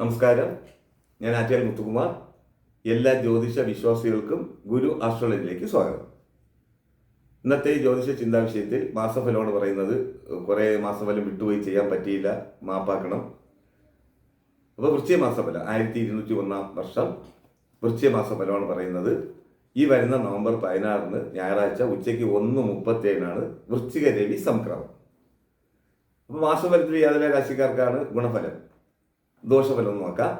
നമസ്കാരം. ഞാൻ ആറ്റിയാൽ മുത്തുകുമാർ. എല്ലാ ജ്യോതിഷ വിശ്വാസികൾക്കും ഗുരു ആസ്ട്രോളജിയിലേക്ക് സ്വാഗതം. ഇന്നത്തെ ജ്യോതിഷ ചിന്താ വിഷയത്തിൽ മാസഫലമാണ് പറയുന്നത്. കുറേ മാസഫലം വിട്ടുപോയി ചെയ്യാൻ പറ്റിയില്ല. മാപ്പാക്കണം. അപ്പോൾ വൃശ്ചിക മാസഫലം ആയിരത്തി ഇരുന്നൂറ്റി ഒന്നാം വർഷം വൃശ്ചിക മാസഫലമാണ് പറയുന്നത്. ഈ വരുന്ന നവംബർ പതിനാറിന് ഞായറാഴ്ച ഉച്ചയ്ക്ക് ഒന്ന് മുപ്പത്തേഴിനാണ് വൃശ്ചിക രവി സംക്രമം. അപ്പോൾ മാസഫലത്തിൽ യാതൊരു രാശിക്കാർക്കാണ് ഗുണഫലം. ദോഷഫലം നോക്കാം.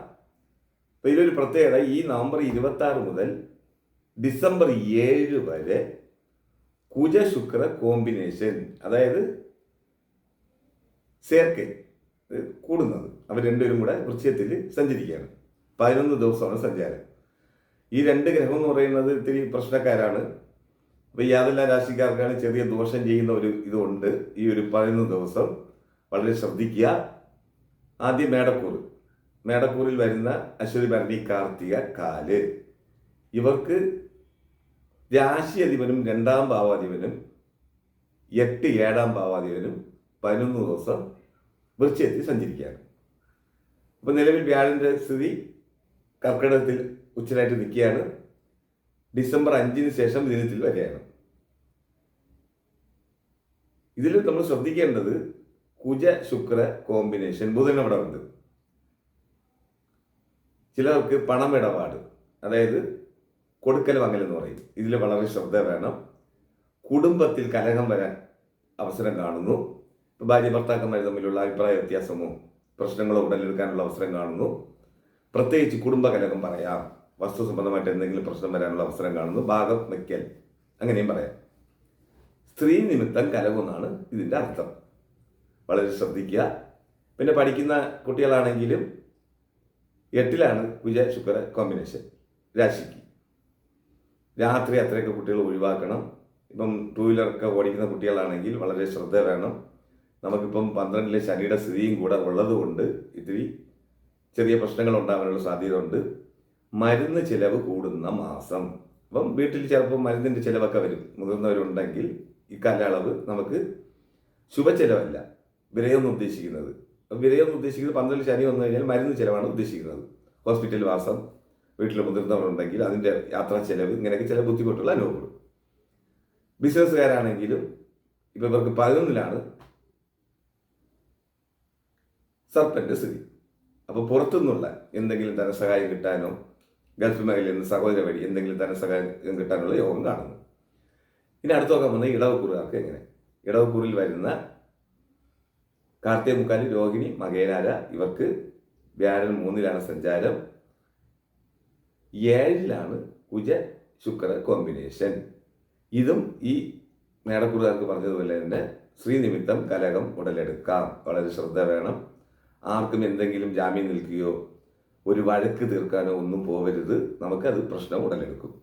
അപ്പോൾ ഇതിലൊരു പ്രത്യേകത ഈ നവംബർ ഇരുപത്തി മുതൽ ഡിസംബർ ഏഴ് വരെ കുജ ശുക്ര കോമ്പിനേഷൻ അതായത് സേർക്കെ കൂടുന്നത്. അവർ രണ്ടുപേരും കൂടെ വൃക്ഷത്തിൽ സഞ്ചരിക്കുകയാണ്. പതിനൊന്ന് ദിവസമാണ് സഞ്ചാരം. ഈ രണ്ട് ഗ്രഹം എന്ന് പറയുന്നത് ഇത്തിരി പ്രശ്നക്കാരാണ്. അപ്പോൾ യാതെല്ലാ രാശിക്കാർക്കാണ് ചെറിയ ദോഷം ചെയ്യുന്ന ഒരു ഇതുണ്ട്. ഈ ഒരു പതിനൊന്ന് ദിവസം വളരെ ശ്രദ്ധിക്കുക. ആദ്യം മേടക്കൂർ മേടക്കൂറിൽ വരുന്ന അശ്വതി ഭരണി കാർത്തിക കാൽ. ഇവർക്ക് രാശി അധിപനും രണ്ടാം ഭാവാധിപനും എട്ട് ഏഴാം ഭാവാധിപനും പതിനൊന്ന് ദിവസം വൃശ്ചയത്തിൽ സഞ്ചരിക്കുകയാണ്. അപ്പോൾ നിലവിൽ വ്യാഴന്റെ സ്ഥിതി കർക്കിടകത്തിൽ ഉച്ചരായിട്ട് നിൽക്കുകയാണ്. ഡിസംബർ അഞ്ചിന് ശേഷം ദിനത്തിൽ വരികയാണ്. ഇതിൽ നമ്മൾ ശ്രദ്ധിക്കേണ്ടത് കുജ ശുക്ര കോമ്പിനേഷൻ ബുധൻ അവിടെ ഉണ്ട്. ചിലർക്ക് പണമിടപാട് അതായത് കൊടുക്കൽ വാങ്ങൽ എന്ന് പറയും. ഇതിൽ വളരെ ശ്രദ്ധ വേണം. കുടുംബത്തിൽ കലഹം വരാൻ അവസരം കാണുന്നു. ഭാര്യ ഭർത്താക്കന്മാർ തമ്മിലുള്ള അഭിപ്രായ വ്യത്യാസമോ പ്രശ്നങ്ങളോ ഉടലെടുക്കാനുള്ള അവസരം കാണുന്നു. പ്രത്യേകിച്ച് കുടുംബ കലഹം പറയാം. വസ്തു സംബന്ധമായിട്ട് എന്തെങ്കിലും പ്രശ്നം വരാനുള്ള അവസരം കാണുന്നു. ഭാഗം വയ്ക്കൽ അങ്ങനെയും പറയാം. സ്ത്രീ നിമിത്തം കലഹമെന്നാണ് ഇതിന്റെ അർത്ഥം. വളരെ ശ്രദ്ധിക്കുക. പിന്നെ പഠിക്കുന്ന കുട്ടികളാണെങ്കിലും എട്ടിലാണ് കുജ ശുക്ര കോമ്പിനേഷൻ രാശിക്ക്. രാത്രി അത്രയൊക്കെ കുട്ടികൾ ഒഴിവാക്കണം. ഇപ്പം ടൂ വീലറൊക്കെ ഓടിക്കുന്ന കുട്ടികളാണെങ്കിൽ വളരെ ശ്രദ്ധ വേണം. നമുക്കിപ്പം പന്ത്രണ്ടിലെ ശനിയുടെ സ്ഥിതിയും കൂടെ ഉള്ളത് കൊണ്ട് ഇത്തിരി ചെറിയ പ്രശ്നങ്ങൾ ഉണ്ടാകാനുള്ള സാധ്യത ഉണ്ട് മരുന്ന് ചിലവ് കൂടുന്ന മാസം. അപ്പം വീട്ടിൽ ചിലപ്പോൾ മരുന്നിന്റെ ചിലവൊക്കെ വരും. മുതിർന്നവരുണ്ടെങ്കിൽ ഈ കാലയളവ് നമുക്ക് ശുഭ ചിലവല്ല വിരയം ഉദ്ദേശിക്കുന്നത്. വിരയം ഉദ്ദേശിക്കുന്നത് പന്ത്രണ്ട് ശനി വന്നു കഴിഞ്ഞാൽ മരുന്ന് ചിലവാണ് ഉദ്ദേശിക്കുന്നത്. ഹോസ്പിറ്റൽ വാസം വീട്ടിൽ മുതിർന്നവരുണ്ടെങ്കിൽ അതിന്റെ യാത്രാ ചെലവ് ഇങ്ങനെയൊക്കെ ചില ബുദ്ധിമുട്ടുകൾ അനുഭവപ്പെടും. ബിസിനസ്സുകാരാണെങ്കിലും ഇപ്പം ഇവർക്ക് പതിനൊന്നിലാണ് സർപ്പന്റെ സ്ഥിതി. അപ്പോൾ പുറത്തുനിന്നുള്ള എന്തെങ്കിലും ധനസഹായം കിട്ടാനോ ഗൾഫ് മേഖലയിൽ നിന്ന് സഹോദര വഴി എന്തെങ്കിലും ധനസഹായം കിട്ടാനുള്ള യോഗം കാണുന്നു. ഇനി അടുത്ത് നോക്കാൻ വന്ന ഇടവക്കൂറുകാർക്ക് എങ്ങനെ? ഇടവക്കൂറിൽ വരുന്ന കാർത്തിക മുക്കാലി രോഹിണി മകേനാര ഇവർക്ക് വ്യാഴൻ മൂന്നിലാണ് സഞ്ചാരം. ഏഴിലാണ് കുജ ശുക്ര കോമ്പിനേഷൻ. ഇതും ഈ മേടക്കുറുകാർക്ക് പറഞ്ഞതുപോലെ തന്നെ ശ്രീനിമിത്തം കലകം ഉടലെടുക്കാം. വളരെ ശ്രദ്ധ വേണം. ആർക്കും എന്തെങ്കിലും ജാമ്യം നിൽക്കുകയോ ഒരു വഴക്ക് തീർക്കാനോ ഒന്നും പോവരുത്. നമുക്കത് പ്രശ്നം ഉടലെടുക്കും.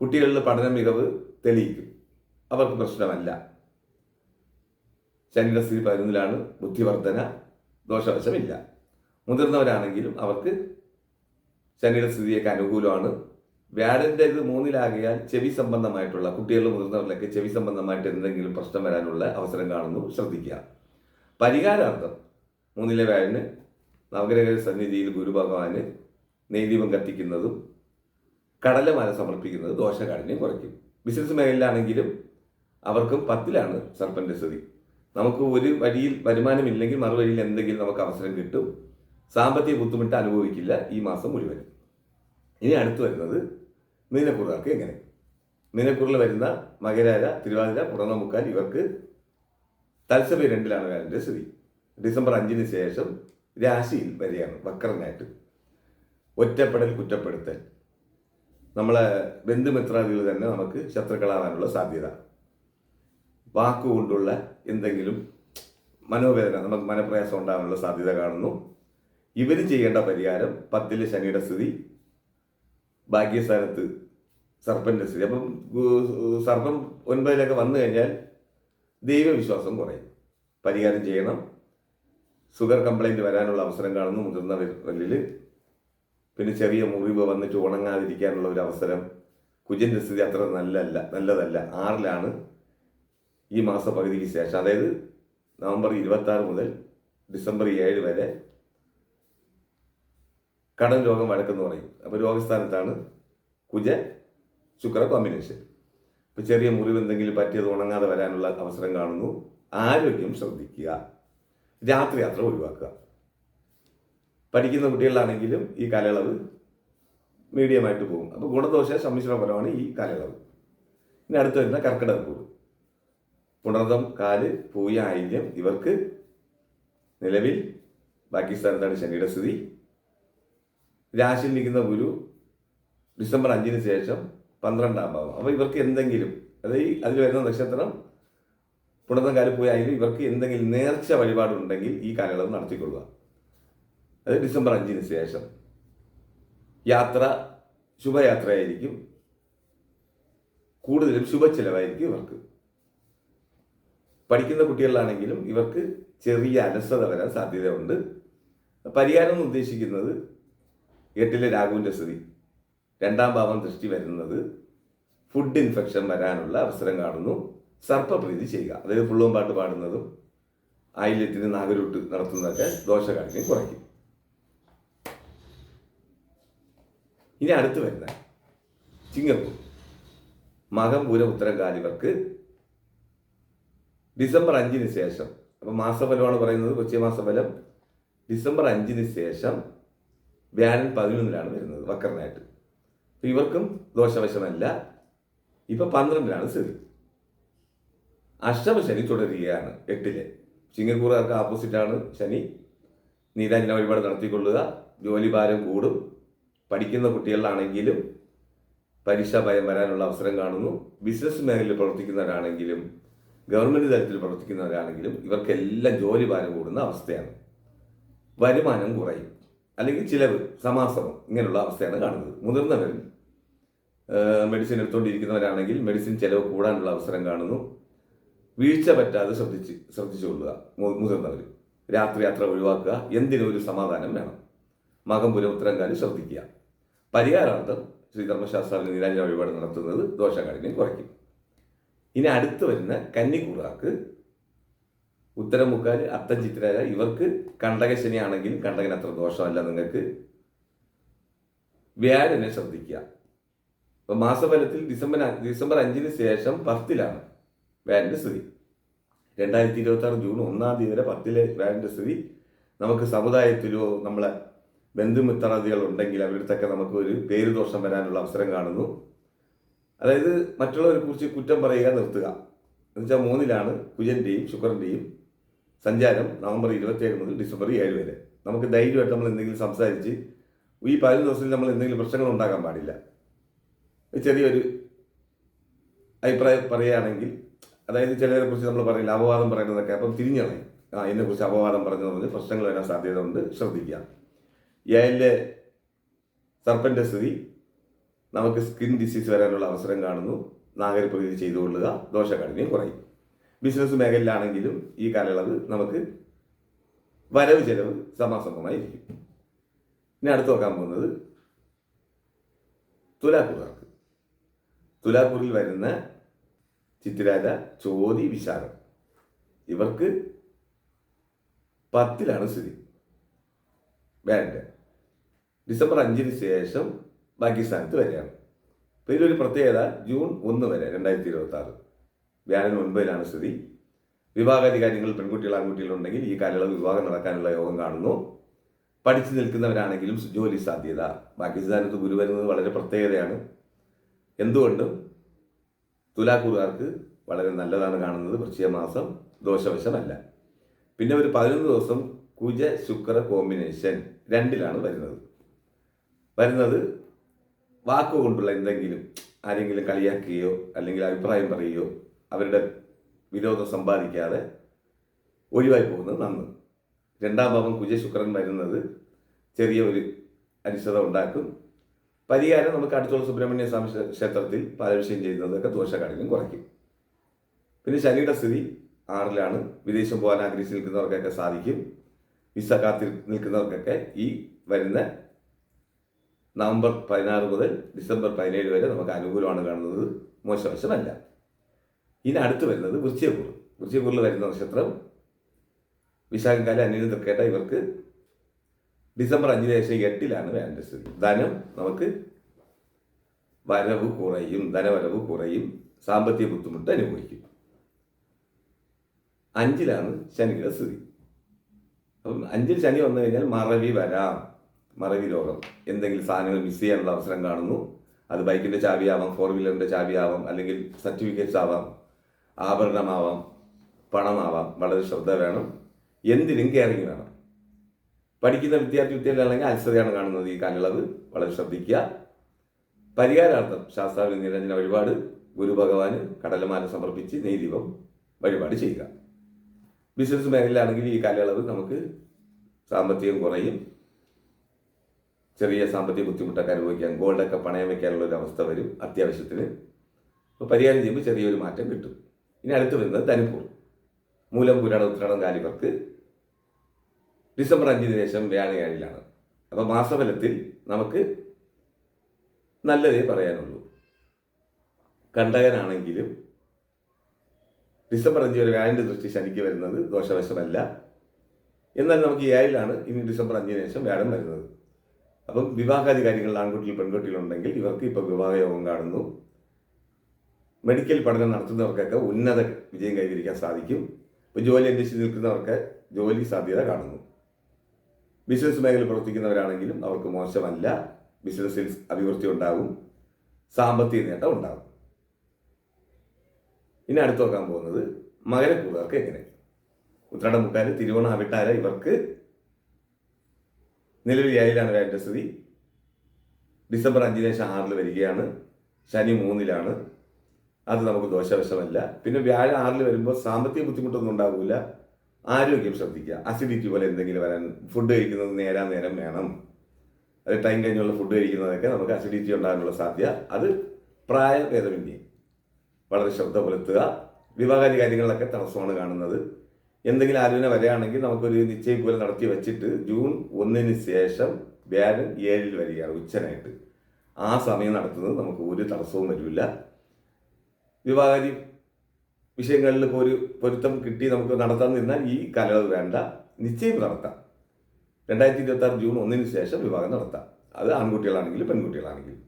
കുട്ടികളുടെ പഠന മികവ് തെളിയിക്കും. അവർക്ക് പ്രശ്നമല്ല. ശനിയുടെ പതിനൊന്നിലാണ് ബുദ്ധിവർദ്ധന ദോഷവശമില്ല. മുതിർന്നവരാണെങ്കിലും അവർക്ക് ശനിയുടെ സ്ഥിതിയൊക്കെ അനുകൂലമാണ്. വ്യാഴന്റെ ഇത് മൂന്നിലാകിയാൽ ചെവി സംബന്ധമായിട്ടുള്ള കുട്ടികളിൽ മുതിർന്നവരിലൊക്കെ ചെവി സംബന്ധമായിട്ട് എന്തെങ്കിലും പ്രശ്നം വരാനുള്ള അവസരം കാണുന്നു. ശ്രദ്ധിക്കുക. പരിഹാരാർത്ഥം. മൂന്നിലെ വ്യാഴന് നവഗ്രഹ സന്നിധിയിൽ ഗുരുഭഗവാന് നെയ്ദീപം കത്തിക്കുന്നതും കടലമാല സമർപ്പിക്കുന്നത് ദോഷകാഠിന്യം കുറയ്ക്കും. ബിസിനസ് മേഖലയിലാണെങ്കിലും അവർക്കും പത്തിലാണ് സർപ്പന്റെ സ്ഥിതി. നമുക്ക് ഒരു വഴിയിൽ വരുമാനമില്ലെങ്കിൽ മറുവഴിയിൽ എന്തെങ്കിലും നമുക്ക് അവസരം കിട്ടും. സാമ്പത്തിക ബുദ്ധിമുട്ട് അനുഭവിക്കില്ല ഈ മാസം മുഴുവൻ. ഇനി അടുത്ത് വരുന്നത് മീനക്കുറുകാർക്ക് എങ്ങനെ? മീനക്കുറിൽ വരുന്ന മകരാര തിരുവാതിര പുറന്നമുക്കാൽ ഇവർക്ക് തത്സമയ രണ്ടിലാണ് വേറെ സ്ഥിതി. ഡിസംബർ അഞ്ചിന് ശേഷം രാശിയിൽ വരികയാണ് വക്രനായിട്ട്. ഒറ്റപ്പെടൽ കുറ്റപ്പെടുത്തൽ. നമ്മളെ ബന്ധുമിത്രാദികൾ തന്നെ നമുക്ക് ശത്രുക്കളാവാനുള്ള സാധ്യത. വാക്കുകൊണ്ടുള്ള എന്തെങ്കിലും മനോവേദന നമുക്ക് മനപ്രയാസം ഉണ്ടാകാനുള്ള സാധ്യത കാണുന്നു. ഇവർ ചെയ്യേണ്ട പരിഹാരം പത്തിലെ ശനിയുടെ സ്ഥിതി ഭാഗ്യസ്ഥാനത്ത് സർപ്പന്റെ സ്ഥിതി. അപ്പം സർപ്പം ഒൻപതിലൊക്കെ വന്നു കഴിഞ്ഞാൽ ദൈവവിശ്വാസം കുറയും. പരിഹാരം ചെയ്യണം. ഷുഗർ കംപ്ലൈന്റ് വരാനുള്ള അവസരം കാണുന്നു മുതിർന്നവരിൽ പിന്നെ ചെറിയ മുറിവ് വന്നിട്ട് ഉണങ്ങാതിരിക്കാനുള്ള ഒരു അവസരം. കുജന്റെ സ്ഥിതി അത്ര നല്ലല്ല നല്ലതല്ല. ആറിലാണ് ഈ മാസപകുതിക്ക് ശേഷം അതായത് നവംബർ ഇരുപത്തി മുതൽ ഡിസംബർ ഏഴ് വരെ കടൽ രോഗം വഴക്കെന്ന് പറയും. അപ്പോൾ രോഗസ്ഥാനത്താണ് കുജ ശുക്ര കോമ്പിനേഷൻ ഇപ്പോൾ ചെറിയ മുറിവ് എന്തെങ്കിലും പറ്റിയത് ഉണങ്ങാതെ വരാനുള്ള അവസരം കാണുന്നു. ആരോഗ്യം ശ്രദ്ധിക്കുക. രാത്രി യാത്ര ഒഴിവാക്കുക. പഠിക്കുന്ന കുട്ടികളിലാണെങ്കിലും ഈ കാലയളവ് മീഡിയമായിട്ട് പോകും. അപ്പോൾ ഗുണദോഷ സമ്മിശ്രപരമാണ് ഈ കാലയളവ്. ഇനി അടുത്ത് വരുന്ന കർക്കിടക കർക്കിടകക്കൂറ് പുണർദം കാൽ പൂയ ആയില്യം ഇവർക്ക് നിലവിൽ ബാക്കി സ്ഥാനത്താണ് ശനിയുടെ സ്ഥിതി? രാശിയിൽ നിൽക്കുന്ന ഗുരു ഡിസംബർ അഞ്ചിന് ശേഷം പന്ത്രണ്ടാം ഭാവം. അപ്പോൾ ഇവർക്ക് എന്തെങ്കിലും അതായത് അതിൽ വരുന്ന നക്ഷത്രം പുണർദം കാൽ പൂയ ആയാലും ഇവർക്ക് എന്തെങ്കിലും നേർച്ച വഴിപാടുണ്ടെങ്കിൽ ഈ കാലയളവ് നടത്തിക്കൊള്ളുക അത് ഡിസംബർ അഞ്ചിന് ശേഷം. യാത്ര ശുഭയാത്രയായിരിക്കും. കൂടുതലും ശുഭ ചിലവായിരിക്കും ഇവർക്ക്. പഠിക്കുന്ന കുട്ടികളിലാണെങ്കിലും ഇവർക്ക് ചെറിയ അലസത വരാൻ സാധ്യതയുണ്ട്. പരിഹാരം എന്ന് ഉദ്ദേശിക്കുന്നത് എട്ടിലെ രാഘുവിന്റെ സ്ഥിതി രണ്ടാം ഭാവം ദൃഷ്ടി വരുന്നത് ഫുഡ് ഇൻഫെക്ഷൻ വരാനുള്ള അവസരം കാണുന്നു. സർപ്പപ്രീതി ചെയ്യുക അതായത് ഫുള്ളും പാട്ട് പാടുന്നതും ആയില്യത്തിന് നാഗരൂട്ട് നടത്തുന്നതൊക്കെ ദോഷകാഠിന്യം കുറയ്ക്കും. ഇനി അടുത്ത് വരുന്ന ചിങ്ങപ്പൂർ മകം പൂരം ഉത്തരം കാലിവർക്ക് ഡിസംബർ അഞ്ചിന് ശേഷം അപ്പം മാസഫലമാണ് പറയുന്നത് കൊച്ചി മാസഫലം. ഡിസംബർ അഞ്ചിന് ശേഷം വ്യാഴൻ പതിനൊന്നിലാണ് വരുന്നത് വക്രനായിട്ട്. ഇവർക്കും ദോഷവശമല്ല. ഇപ്പം പന്ത്രണ്ടിലാണ് സ്ഥിതി. അഷ്ടമ ശനി തുടരുകയാണ് എട്ടിൽ. ചിങ്ങക്കൂറുകാർക്ക് ആപ്പോസിറ്റാണ് ശനി. നീരാജന വഴിപാട് നടത്തിക്കൊള്ളുക. ജോലിഭാരം കൂടും. പഠിക്കുന്ന കുട്ടികളിലാണെങ്കിലും പരീക്ഷാ ഭയം വരാനുള്ള അവസരം കാണുന്നു. ബിസിനസ് മേഖലയിൽ പ്രവർത്തിക്കുന്നവരാണെങ്കിലും ഗവൺമെന്റ് തലത്തിൽ പ്രവർത്തിക്കുന്നവരാണെങ്കിലും ഇവർക്കെല്ലാം ജോലി ഭാരം കൂടുന്ന അവസ്ഥയാണ്. വരുമാനം കുറയും. അല്ലെങ്കിൽ ചിലവ് സമാസമം ഇങ്ങനെയുള്ള അവസ്ഥയാണ് കാണുന്നത്. മുതിർന്നവരും മെഡിസിൻ എടുത്തുകൊണ്ടിരിക്കുന്നവരാണെങ്കിൽ മെഡിസിൻ ചിലവ് കൂടാനുള്ള അവസരം കാണുന്നു. വീഴ്ച പറ്റാതെ ശ്രദ്ധിച്ച് ശ്രദ്ധിച്ചുകൊള്ളുക മുതിർന്നവർ രാത്രി യാത്ര ഒഴിവാക്കുക എന്തിനും ഒരു സമാധാനം വേണം. മകം പുരമുത്തരംകാലം ശ്രദ്ധിക്കുക. പരിഹാരാർത്ഥം ശ്രീധർമ്മശാസ്ത്രാവിന് നീരാഞ്ജന വഴിപാട് നടത്തുന്നത് ദോഷകാഠിന്യം കുറയ്ക്കും. ഇനി അടുത്ത് വരുന്ന കന്നിക്കൂറാർക്ക് ഉത്തരം മുക്കാൽ അത്തം ചിത്രര ഇവർക്ക് കണ്ടകശനി ആണെങ്കിലും കണ്ടകൻ അത്ര ദോഷമല്ല നിങ്ങൾക്ക്. വ്യാഴനെ ശ്രദ്ധിക്കുക. അപ്പൊ മാസഫലത്തിൽ ഡിസംബർ ഡിസംബർ അഞ്ചിന് ശേഷം പത്തിലാണ് വ്യാഴന്റെ സ്ഥിതി. രണ്ടായിരത്തി ഇരുപത്തി ആറ് ജൂൺ ഒന്നാം തീയതി വരെ പത്തിലെ വ്യാഴന്റെ സ്ഥിതി. നമുക്ക് സമുദായത്തിലോ നമ്മളെ ബന്ധുമിത്രാദികൾ ഉണ്ടെങ്കിൽ അവരുടെ നമുക്ക് ഒരു പേരുദോഷം വരാനുള്ള അവസരം കാണുന്നു. അതായത് മറ്റുള്ളവരെ കുറിച്ച് കുറ്റം പറയുക നിർത്തുക. എന്നുവെച്ചാൽ മൂന്നിലാണ് കുജന്റെയും ശുക്രന്റെയും സഞ്ചാരം നവംബർ ഇരുപത്തിയേഴ് മുതൽ ഡിസംബർ ഏഴ് വരെ. നമുക്ക് ധൈര്യമായിട്ട് നമ്മൾ എന്തെങ്കിലും സംസാരിച്ച് ഈ പതിനൊന്ന് ദിവസത്തിൽ നമ്മൾ എന്തെങ്കിലും പ്രശ്നങ്ങൾ ഉണ്ടാക്കാൻ പാടില്ല. ചെറിയൊരു അഭിപ്രായം പറയുകയാണെങ്കിൽ അതായത് ചിലരെ കുറിച്ച് നമ്മൾ പറയില്ല അപവാദം പറയുന്നതൊക്കെ അപ്പം തിരിഞ്ഞളയും ആ എന്നെ കുറിച്ച് അപവാദം പറഞ്ഞു പറഞ്ഞ് പ്രശ്നങ്ങൾ വരാൻ സാധ്യത ഉണ്ട് ശ്രദ്ധിക്കുക. ഏഴിലെ സർപ്പന്റെ സ്ഥിതി നമുക്ക് സ്കിൻ ഡിസീസ് വരാനുള്ള അവസരം കാണുന്നു. നാഗരപ്രകൃതി ചെയ്തുകൊള്ളുക. ദോഷകാഠിന്യം കുറയും. ബിസിനസ് മേഖലയിലാണെങ്കിലും ഈ കാലയളവ് നമുക്ക് വരവ് ചെലവ് സമാസമമായിരിക്കും ഇനി അടുത്ത് നോക്കാൻ പോകുന്നത് തുലാക്കൂറുകാർക്ക്. തുലാക്കൂറിൽ വരുന്ന ചിത്തിരാജ ചോതി വിശാഖം. ഇവർക്ക് പത്തിലാണ് സ്ഥിതി. ബാൻഡ് ഡിസംബർ അഞ്ചിന് ശേഷം ബാക്കി സ്ഥാനത്ത് വരികയാണ്. അപ്പോൾ ഇതിലൊരു പ്രത്യേകത ജൂൺ ഒന്ന് വരെ രണ്ടായിരത്തി ഇരുപത്തി ആറ് വ്യാഴൻ ഒൻപതിലാണ് സ്ഥിതി. വിവാഹാധികാരികൾ പെൺകുട്ടികൾ ആൺകുട്ടികളുണ്ടെങ്കിൽ ഈ കാലയളവ് വിവാഹം നടക്കാനുള്ള യോഗം കാണുന്നു. പഠിച്ചു നിൽക്കുന്നവരാണെങ്കിലും ജോലി സാധ്യത. ബാക്കി സ്ഥാനത്ത് ഗുരു വരുന്നത് വളരെ പ്രത്യേകതയാണ്. എന്തുകൊണ്ടും തുലാക്കൂറുകാർക്ക് വളരെ നല്ലതാണ് കാണുന്നത്. വൃശ്ചിക മാസം ദോഷവശമല്ല. പിന്നെ ഒരു പതിനൊന്ന് ദിവസം കുജ ശുക്ര കോമ്പിനേഷൻ രണ്ടിലാണ് വരുന്നത്. വരുന്നത് വാക്കുകൊണ്ടുള്ള എന്തെങ്കിലും ആരെങ്കിലും കളിയാക്കുകയോ അല്ലെങ്കിൽ അഭിപ്രായം പറയുകയോ അവരുടെ വിരോധം സമ്പാദിക്കാതെ ഒഴിവായി പോകുന്നത് നന്ന്. രണ്ടാം ഭാവം കുജ ശുക്രൻ വരുന്നത് ചെറിയ ഒരു അനിശ്ചിത ഉണ്ടാക്കും. പരിഹാരം നമുക്ക് അടുത്തുള്ള സുബ്രഹ്മണ്യ സ്വാമി ക്ഷേത്രത്തിൽ പാലഭിഷേകം ചെയ്യുന്നതൊക്കെ ദോഷകാഠിന്യം കുറയ്ക്കും. പിന്നെ ശനിയുടെ സ്ഥിതി ആറിലാണ്. വിദേശം പോകാൻ ആഗ്രഹിച്ച് നിൽക്കുന്നവർക്കൊക്കെ സാധിക്കും. വിസ കാത്തിൽ നിൽക്കുന്നവർക്കൊക്കെ ഈ വരുന്ന നവംബർ പതിനാറ് മുതൽ ഡിസംബർ പതിനേഴ് വരെ നമുക്ക് അനുകൂലമാണ് കാണുന്നത്. മോശവശമല്ല. ഇനി അടുത്ത് വരുന്നത് വൃശ്ചികക്കൂർ വൃശ്ചികക്കൂറിൽ വരുന്ന നക്ഷത്രം വിശാഖകാല അന്യന് തൃക്കേട്ട ഇവർക്ക് ഡിസംബർ അഞ്ചിന് ശേഷം എട്ടിലാണ് വേണ്ട സ്ഥിതി. ധനം നമുക്ക് വരവ് കുറയും ധനവരവ് കുറയും സാമ്പത്തിക ബുദ്ധിമുട്ട് അനുഭവിക്കും. അഞ്ചിലാണ് ശനിയുടെ സ്ഥിതി. അപ്പം അഞ്ചിൽ ശനി വന്നു കഴിഞ്ഞാൽ മറവി വരാം. മറവി രോഗം എന്തെങ്കിലും സാധനങ്ങൾ മിസ് ചെയ്യാനുള്ള അവസരം കാണുന്നു. അത് ബൈക്കിന്റെ ചാവിയാവാം ഫോർ വീലറിന്റെ ചാവിയാവാം അല്ലെങ്കിൽ സർട്ടിഫിക്കറ്റ്സ് ആവാം ആഭരണമാവാം പണമാവാം. വളരെ ശ്രദ്ധ വേണം. എന്തിനും കെയറിങ് വേണം. പഠിക്കുന്ന വിദ്യാർത്ഥി വിദ്യാർത്ഥികളാണെങ്കിൽ അലസതയാണ് കാണുന്നത് ഈ കാലയളവ്. വളരെ ശ്രദ്ധിക്കുക. പരിഹാരാർത്ഥം ശാസ്ത്രാവിന് നിരഞ്ജന വഴിപാട് ഗുരു ഭഗവാന് കടലമാല സമർപ്പിച്ച് നെയ്ദീപം വഴിപാട് ചെയ്യുക. ബിസിനസ് മേഖലയിലാണെങ്കിൽ ഈ കാലയളവ് നമുക്ക് സാമ്പത്തികം കുറയും. ചെറിയ സാമ്പത്തിക ബുദ്ധിമുട്ടൊക്കെ അനുഭവിക്കാം. ഗോൾഡൊക്കെ പണയം വയ്ക്കാനുള്ള ഒരു അവസ്ഥ വരും അത്യാവശ്യത്തിന്. അപ്പോൾ പരിഹാരം ചെയ്യുമ്പോൾ ചെറിയൊരു മാറ്റം കിട്ടും. ഇനി അടുത്ത് വരുന്നത് ധനുപൂർ മൂലം പുരാണ ഉത്രാടം കാലിവർക്ക് ഡിസംബർ അഞ്ചിന് ശേഷം വ്യാഴയാഴിലാണ്. അപ്പോൾ മാസഫലത്തിൽ നമുക്ക് നല്ലതേ പറയാനുള്ളൂ. കണ്ടകനാണെങ്കിലും ഡിസംബർ അഞ്ച് വരെ വ്യാഴിന്റെ ദൃഷ്ടി ശനിക്ക് വരുന്നത് ദോഷവശമല്ല. എന്നാൽ നമുക്ക് ഏഴിലാണ് ഇനി ഡിസംബർ അഞ്ചിന് ശേഷം വ്യാഴം വരുന്നത്. അപ്പം വിവാഹാദി കാര്യങ്ങളിൽ ആൺകുട്ടിയിൽ പെൺകുട്ടികളുണ്ടെങ്കിൽ ഇവർക്ക് ഇപ്പോൾ വിവാഹയോഗം കാണുന്നു. മെഡിക്കൽ പഠനം നടത്തുന്നവർക്കൊക്കെ ഉന്നത വിജയം കൈവരിക്കാൻ സാധിക്കും. ഇപ്പോൾ ജോലി അന്വേഷിച്ച് നിൽക്കുന്നവർക്ക് ജോലി സാധ്യത കാണുന്നു. ബിസിനസ് മേഖലയിൽ പ്രവർത്തിക്കുന്നവരാണെങ്കിലും അവർക്ക് മോശമല്ല. ബിസിനസ്സിൽ അഭിവൃദ്ധി ഉണ്ടാകും സാമ്പത്തിക നേട്ടം ഉണ്ടാകും ഇനി അടുത്ത് നോക്കാൻ പോകുന്നത് മകരക്കൂറുകാർക്ക് എങ്ങനെ? ഉത്രാടമുക്കാര് തിരുവോണാവിട്ടാര ഇവർക്ക് നിലവിൽ ഏഴിലാണ് സ്ഥിതി. ഡിസംബർ അഞ്ചിന് ശേഷം ആറിൽ വരികയാണ്. ശനി മൂന്നിലാണ്. അത് നമുക്ക് ദോഷവശമല്ല. പിന്നെ വ്യാഴം ആറിൽ വരുമ്പോൾ സാമ്പത്തിക ബുദ്ധിമുട്ടൊന്നും ഉണ്ടാവില്ല ആരോഗ്യം ശ്രദ്ധിക്കുക. അസിഡിറ്റി പോലെ എന്തെങ്കിലും വരാൻ ഫുഡ് കഴിക്കുന്നത് നേരാ നേരം വേണം. അത് ടൈം കഴിഞ്ഞുള്ള ഫുഡ് കഴിക്കുന്നതൊക്കെ നമുക്ക് അസിഡിറ്റി ഉണ്ടാകാനുള്ള സാധ്യത. അത് പ്രായഭേദമന്യേ വളരെ ശ്രദ്ധ പുലർത്തുക. വിവാഹാദി കാര്യങ്ങളിലൊക്കെ തടസ്സമാണ് കാണുന്നത്. എന്തെങ്കിലും ആലോചന വരികയാണെങ്കിൽ നമുക്കൊരു നിശ്ചയം പോലെ നടത്തി വെച്ചിട്ട് ജൂൺ ഒന്നിന് ശേഷം വ്യാഴം ഏഴിൽ വരികയാണ് ഉച്ചനായിട്ട്. ആ സമയം നടത്തുന്നത് നമുക്ക് ഒരു തടസ്സവും വരില്ല. വിവാഹരി വിഷയങ്ങളിൽ ഇപ്പോൾ ഒരു പൊരുത്തം കിട്ടി നമുക്ക് നടത്താൻ നിന്നാൽ ഈ കാലയളവ് വേണ്ട. നിശ്ചയം നടത്താം. രണ്ടായിരത്തി ഇരുപത്തി ആറ് ജൂൺ ഒന്നിന് ശേഷം വിവാഹം നടത്താം. അത് ആൺകുട്ടികളാണെങ്കിലും പെൺകുട്ടികളാണെങ്കിലും.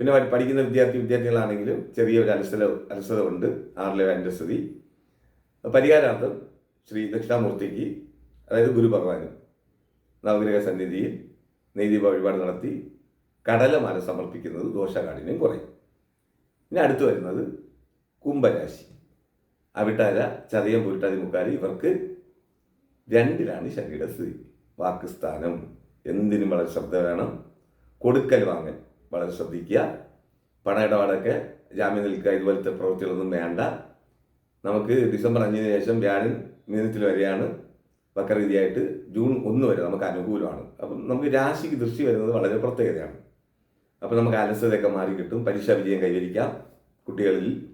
പിന്നെ പഠിക്കുന്ന വിദ്യാർത്ഥി വിദ്യാർത്ഥികളാണെങ്കിലും ചെറിയ ഒരു അലസത അലസത ഉണ്ട് ആറിലെ സ്ഥിതി പരിഹാരാർത്ഥം ശ്രീ ദക്ഷിണാമൂർത്തിക്ക് അതായത് ഗുരു ഭഗവാന് നവഗ്രഹ സന്നിധിയിൽ നെയ്ദീപ വഴിപാട് നടത്തി കടലമാല സമർപ്പിക്കുന്നത് ദോഷകാഠിന്യം കുറയും. ഇനി അടുത്ത് വരുന്നത് കുംഭരാശി. അവിട്ടാര ചതയം പുരുട്ടാതി മുക്കാലി ഇവർക്ക് രണ്ടിലാണ് ശനിയുടെ സ്ഥിതി. വാക്സ്ഥാനം എന്തിനും വളരെ ശ്രദ്ധ വേണം. കൊടുക്കൽ വാങ്ങൽ. വളരെ ശ്രദ്ധിക്കുക. പണ ഇടപാടൊക്കെ ജാമ്യം നിൽക്കുക. ഇതുപോലത്തെ പ്രവൃത്തികളൊന്നും വേണ്ട. നമുക്ക് ഡിസംബർ അഞ്ചിന് ശേഷം വ്യാഴൻ മീനത്തിൽ വരെയാണ് വക്രഗതിയായിട്ട് ജൂൺ ഒന്ന് വരെ നമുക്ക് അനുകൂലമാണ്. അപ്പം നമുക്ക് രാശിക്ക് ദൃഷ്ടി വരുന്നത് വളരെ പ്രത്യേകതയാണ്. അപ്പം നമുക്ക് അലസതയൊക്കെ മാറി കിട്ടും. പരീക്ഷാ വിജയം കൈവരിക്കാം. കുട്ടികളിൽ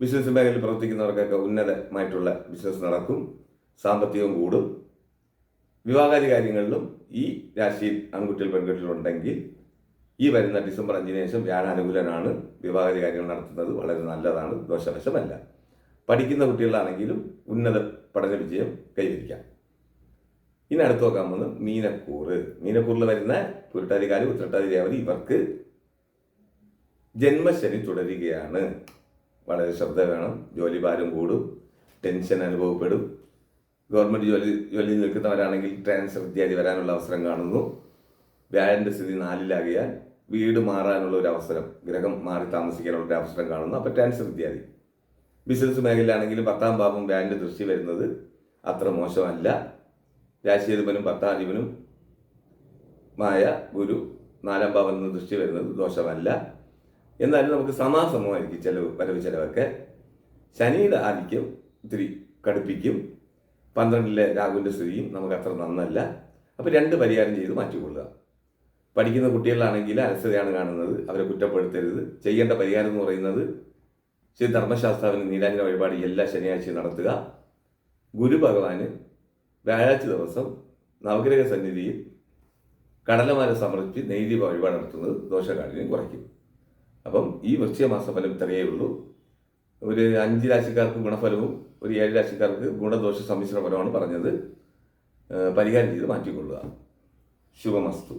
ബിസിനസ് മേഖലയിൽ പ്രവർത്തിക്കുന്നവർക്കൊക്കെ ഉന്നതമായിട്ടുള്ള ബിസിനസ് നടക്കും. സാമ്പത്തികം കൂടും. വിവാഹാദി കാര്യങ്ങളിലും ഈ രാശിയിൽ ആൺകുട്ടികൾ പെൺകുട്ടികളുണ്ടെങ്കിൽ ഈ വരുന്ന ഡിസംബർ അഞ്ചിന് ശേഷം വ്യാഴാനുകൂലനാണ്. വിവാഹാദി കാര്യങ്ങൾ നടത്തുന്നത് വളരെ നല്ലതാണ്. ദോഷവശമല്ല. പഠിക്കുന്ന കുട്ടികളാണെങ്കിലും ഉന്നത പഠന വിജയം കൈവരിക്കാം. ഇനി അടുത്ത് നോക്കാൻ പോകുന്നത് മീനക്കൂറ്. മീനക്കൂറിൽ വരുന്ന പുരട്ടാധികാരി ഉത്തരട്ടാതി രേവതി ഇവർക്ക് ജന്മശനി തുടരുകയാണ്. വളരെ ശ്രദ്ധ വേണം. ജോലിഭാരം കൂടും. ടെൻഷൻ അനുഭവപ്പെടും. ഗവൺമെന്റ് ജോലി ജോലിയിൽ നിൽക്കുന്നവരാണെങ്കിൽ ട്രാൻസ്ഫർ ഇത്യാദി വരാനുള്ള അവസരം കാണുന്നു. വ്യാഴന്റെ സ്ഥിതി നാലിലാകിയാൽ വീട് മാറാനുള്ള ഒരു അവസരം ഗ്രഹം മാറി താമസിക്കാനുള്ള ഒരു അവസരം കാണുന്നു. അപ്പോൾ ട്രാൻസ്ഫർ ഇത്യാദി. ബിസിനസ് മേഖലയിലാണെങ്കിലും പത്താം ഭാവം വ്യാഴന്റെ ദൃഷ്ടി വരുന്നത് അത്ര മോശമല്ല. രാശിയധിപനും പത്താധിപനും മായ ഗുരു നാലാം ഭാവം നിന്ന് ദൃഷ്ടി വരുന്നത് ദോഷമല്ല. എന്നാലും നമുക്ക് സമാസമമായിരിക്കും ചെലവ് വരവ് ചെലവൊക്കെ. ശനിയുടെ ആധിക്യം ഇത്തിരി കടുപ്പിക്കും. പന്ത്രണ്ടിലെ രാഹുവിന്റെ സ്ഥിതിയും നമുക്ക് അത്ര നന്നല്ല. അപ്പോൾ രണ്ട് പരിഹാരം ചെയ്ത് മാറ്റിക്കൊള്ളുക. പഠിക്കുന്ന കുട്ടികളാണെങ്കിൽ അലസതയാണ് കാണുന്നത്. അവരെ കുറ്റപ്പെടുത്തരുത്. ചെയ്യേണ്ട പരിഹാരം എന്ന് പറയുന്നത് ശ്രീ ധർമ്മശാസ്ത്രാവിന് നീലാഞ്ജന വഴിപാട് എല്ലാ ശനിയാഴ്ചയും നടത്തുക. ഗുരു ഭഗവാന് വ്യാഴാഴ്ച ദിവസം നവഗ്രഹ സന്നിധിയിൽ കടലമാല സമർപ്പിച്ച് നൈദീപ വഴിപാട് നടത്തുന്നത് ദോഷകാഠിന്യം കുറയ്ക്കും. അപ്പം ഈ വൃശ്ചിക മാസഫലം ഇത്രയേ ഉള്ളൂ. ഒരു അഞ്ച് രാശിക്കാർക്ക് ഗുണഫലവും ഒരു ഏഴ് രാശിക്കാർക്ക് ഗുണദോഷ സമ്മിശ്ര ഫലമാണ് പറഞ്ഞത്. പരിഹാരം ചെയ്ത് മാറ്റിക്കൊള്ളുക. ശുഭമസ്തു.